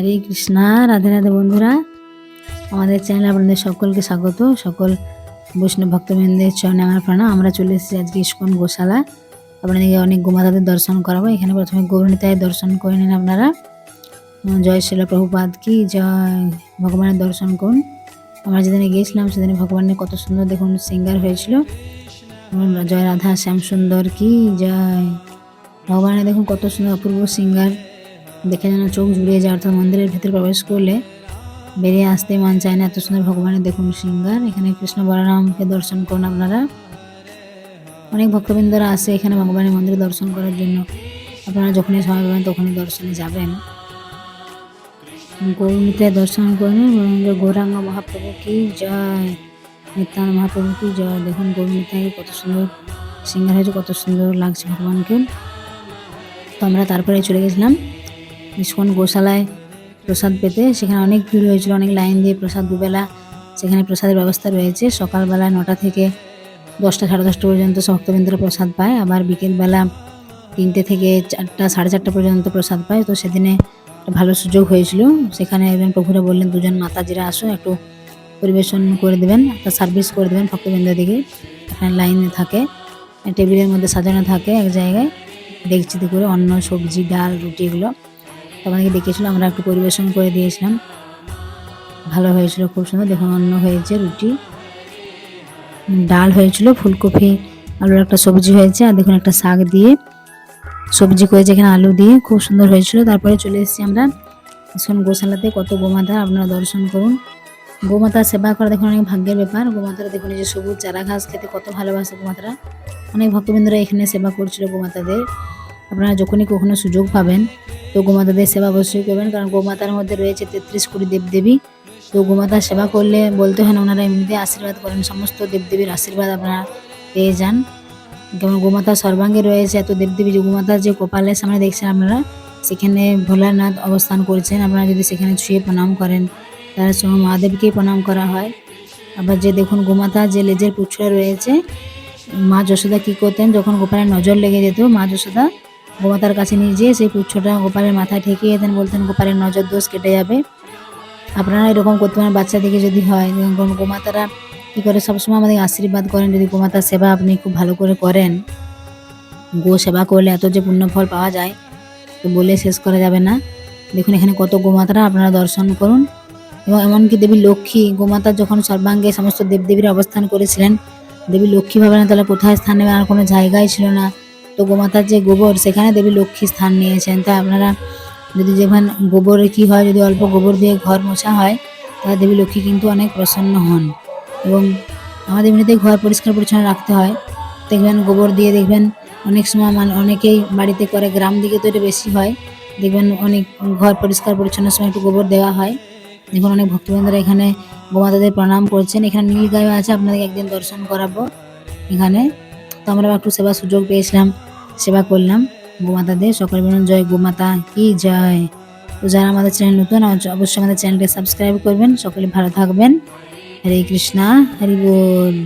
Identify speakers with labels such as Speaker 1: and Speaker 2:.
Speaker 1: হরে কৃষ্ণা, রাধে রাধে বন্ধুরা। আমাদের চ্যানেল আপনাদের সকলকে স্বাগত। সকল বৈষ্ণব ভক্তবৃন্দের চরণে আমার প্রণাম আমরা চলে এসেছি আজকে ইস্কন গোশালা। আপনাদেরকে অনেক গোমাতাদের দর্শন করাবো। এখানে প্রথমে গৌরণিতায় দর্শন করে নিন আপনারা। জয় শিলা প্রভুপাদ কি, জয়। ভগবানের দর্শন করুন। আমরা যেদিনে গিয়েছিলাম, সেদিনে ভগবানের কত সুন্দর দেখুন সিঙ্গার হয়েছিল। জয় রাধা শ্যাম সুন্দর কি, জয়। ভগবানের দেখুন কত সুন্দর অপূর্ব সিঙ্গার। দেখে যেন চোখ জুড়িয়ে যায়, অর্থাৎ মন্দিরের ভেতরে প্রবেশ করলে বেরিয়ে আসতে মন চায় না। এত সুন্দর ভগবানের দেখুন সিঙ্গার এখানে কৃষ্ণ বলরামকে দর্শন করুন আপনারা। অনেক ভক্তবৃন্দরা আসে এখানে ভগবানের মন্দিরে দর্শন করার জন্য। আপনারা যখনই সময় পাবেন তখনই দর্শনে যাবেন। গৌরীতে দর্শন করুন। গৌরাঙ্গ মহাপ্রভু কি জয়? নিত্যানন্দ মহাপ্রভু কি জয়? দেখুন গৌরীতায় কত সুন্দর সিঙ্গার হয়েছে, কত সুন্দর লাগছে ভগবানকে। তো আমরা তারপরে চলে গেছিলাম। ইস্কন গোশালায় প্রসাদ পেতে। সেখানে অনেক ভিড় হয়েছিল, অনেক লাইন দিয়ে প্রসাদ দুবেলা। সেখানে প্রসাদের ব্যবস্থা রয়েছে। সকালবেলা নটা থেকে দশটা, সাড়ে দশটা পর্যন্ত ভক্তবৃন্দরা প্রসাদ পায়। আবার বিকেলবেলা তিনটে থেকে চারটা, সাড়ে চারটা পর্যন্ত প্রসাদ পায়। তো সেদিনে একটা ভালো সুযোগ হয়েছিল। সেখানে একজন প্রভুরা বললেন, দুজন মাতাজিরা আসো, একটু পরিবেশন করে দেবেন, একটা সার্ভিস করে দেবেন ভক্তবৃন্দদিকে এখানে লাইনে থাকে, টেবিলের মধ্যে সাজানো থাকে এক জায়গায়। দেখছি করে অন্য সবজি, ডাল, রুটি এগুলো। আমাদেরকে ডেকেছিল আমরা একটু পরিবেশন করে দিয়েছিলাম। ভালো হয়েছিল, খুব সুন্দর। দেখুন অন্ন হয়েছে রুটি। ডাল হয়েছিল, ফুলকপি, আলুর একটা সবজি হয়েছে, আর দেখুন, একটা শাক দিয়ে সবজি করেছে এখানে আলু দিয়ে। খুব সুন্দর হয়েছিল। তারপরে চলে এসেছি আমরা ইস্কন গোশালাতে, কত গোমাতা, আপনারা দর্শন করুন। গোমাতার সেবা করা দেখুন, অনেক ভাগ্যের ব্যাপার। গোমাতারা দেখুন যে সবুজ চারা ঘাস খেতে কত ভালোবাসে গোমাতারা। অনেক ভক্তবৃন্দরা এখানে সেবা করছিল গোমাতাদের। আপনারা যখনই কখনো সুযোগ পাবেন তো গোমাতাদের সেবা অবশ্যই করবেন, কারণ গোমাতার মধ্যে রয়েছে তেত্রিশ কোটি দেবদেবী। তো গোমাতার সেবা করলে বলতে হয় না, ওনারা এমনিতে আশীর্বাদ করেন, সমস্ত দেবদেবীর আশীর্বাদ আপনারা পেয়ে যান। যেমন গোমাতা সর্বাঙ্গে রয়েছে, এত দেবদেবী যে গোমাতার যে কপালের সামনে দেখছেন আপনারা, সেখানে ভোলানাথ অবস্থান করছেন, আপনারা যদি সেখানে ছুঁয়ে প্রণাম করেন, তার সঙ্গে মহাদেবকেই প্রণাম করা হয়। আবার যে দেখুন গোমাতা যে লেজের পুচ্ছড়ে রয়েছে, মা যশোদা কী করতেন, যখন গোপালের নজর লেগে যেত, মা যশোদা গোমাতার কাছে নিয়ে যেয়ে সেই পুচ্ছটা গোপালের মাথায় ঠেকিয়ে দেন, বলতেন, গোপালের নজর দোষ কেটে যাবে। আপনারা এরকম করতে পারেন বাচ্চাদিকে যদি হয় গোমাতারা কী করে সবসময় আমাদের আশীর্বাদ করেন, যদি গোমাতার সেবা আপনি খুব ভালো করে করেন। গো সেবা করলে এত যে পুণ্য ফল পাওয়া যায়, তো বলে শেষ করা যাবে না। দেখুন, এখানে কত গোমাতারা আপনারা দর্শন করুন। এবং এমনকি দেবী লক্ষ্মী, গোমাতা যখন সর্বাঙ্গে সমস্ত দেবদেবীর অবস্থান করেছিলেন, দেবী লক্ষ্মী ভাবে না, তাহলে কোথায় স্থান আর কোনো জায়গায় ছিল না। তো গোমাতার যে গোবর, সেখানে দেবী লক্ষ্মী স্থান নিয়েছেন। তাই আপনারা যদি যেখানে গোবরে কি হয়, যদি অল্প গোবর দিয়ে ঘর মোছা হয় তাহলে দেবী লক্ষ্মী কিন্তু অনেক প্রসন্ন হন। এবং আমাদের এমনিতেই ঘর পরিষ্কার পরিচ্ছন্ন রাখতে হয়। দেখবেন, গোবর দিয়ে দেখবেন, অনেক সময় মানে অনেকেই বাড়িতে করে, গ্রাম দিকে তো এটা বেশি হয়। দেখবেন, অনেক ঘর পরিষ্কার পরিচ্ছন্ন সময় একটু গোবর দেওয়া হয়। দেখুন, অনেক ভক্তবৃন্দরা এখানে গোমাতাদের প্রণাম করছেন। এখানে নীল গায়ে আছে আপনাদের একদিন দর্শন করাবো এখানে। তো আমরা একটু সেবা সুযোগ পেয়েছিলাম। সেবা করলাম। গোমাতাদের সকলে বলুন, জয় গোমাতা, কি জয়? তো যারা আমাদের চ্যানেল নতুন অবশ্যই আমাদের চ্যানেলটা সাবস্ক্রাইব করবেন। সকলে ভালো থাকবেন। হরে কৃষ্ণা, হরি বল।